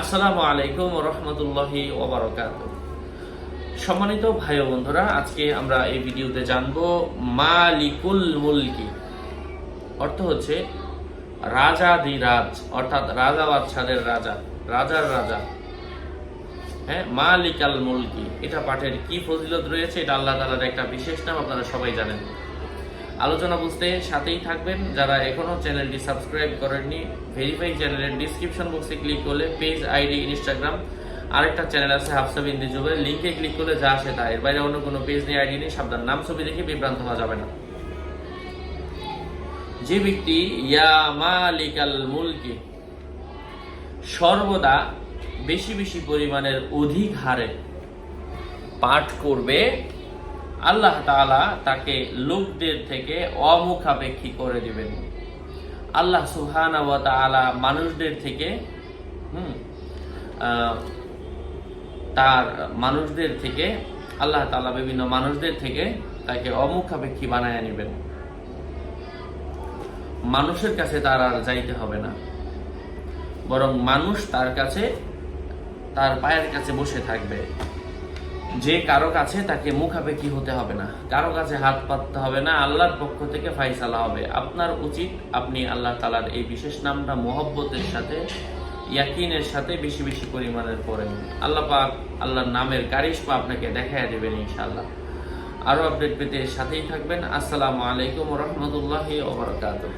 আসসালামু আলাইকুম রহমতুল্লাহি ওবরাকাত সম্মানিত ভাই বন্ধুরা, আজকে আমরা এই ভিডিওতে জানব মালিকুল মুলকি। অর্থ হচ্ছে রাজা দি রাজ অর্থাৎ রাজা বাদশাদের রাজা, রাজার রাজা। হ্যাঁ মালিক আল মুলকি। এটা পাঠের কি ফজিলত রয়েছে? এটা আল্লাহ তালার একটা বিশেষ নাম, আপনারা সবাই জানেন। আলোচনা বুঝতে সাথেই থাকবেন। যারা এখনও চ্যানেলটি সাবস্ক্রাইব করেননি ভেরিফাই চ্যানেলের ডিসক্রিপশন বক্সে ক্লিক করলে পেজ আইডি ইনস্টাগ্রাম আরেকটা চ্যানেল আছে হাফসা বিন্দি যুগের লিঙ্কে ক্লিক করলে যা আসে তা। এর বাইরে অন্য কোনো পেজ নেই আইডি নেই, সাবধান। নাম, ছবি দেখে বিভ্রান্ত হওয়া যাবে না। যে ব্যক্তি, ইয়া মালিকাল মুলকি, সর্বদা বেশি বেশি পরিমাণের অধিক হারে পাঠ করবে আল্লাহ তাআলা তাকে লোকদের থেকে অমুখাপেক্ষী করে দেবেন। আল্লাহ তাআলা মানুষদের থেকে, হুম তার মানুষদের থেকে, আল্লাহ তাআলা বিভিন্ন মানুষদের থেকে তাকে অমুখাপেক্ষী বানায় নেবেন। মানুষের কাছে তার আর যাইতে হবে না। বরং মানুষ তার কাছে, তার পায়ের কাছে বসে থাকবে। যে কারও কাছে তাকে মুখাপেক্ষি হতে হবে না। কারও কাছে হাত পাততে হবে না, আল্লাহর পক্ষ থেকে ফাইসালা হবে। আপনার উচিত আপনি আল্লাহ তালার এই বিশেষ নামটা মোহব্বতের সাথে, ইয়াকিনের সাথে বেশি বেশি পরিমাণের পড়েন। আল্লাহ পাক আল্লাহর নামের কারিশমা আপনাকে দেখাইয়া দেবেন ইনশাআল্লাহ। আরও আপডেট পেতে সাথেই থাকবেন। আসসালামু আলাইকুম রহমতুল্লাহি ওবরাকাতুহ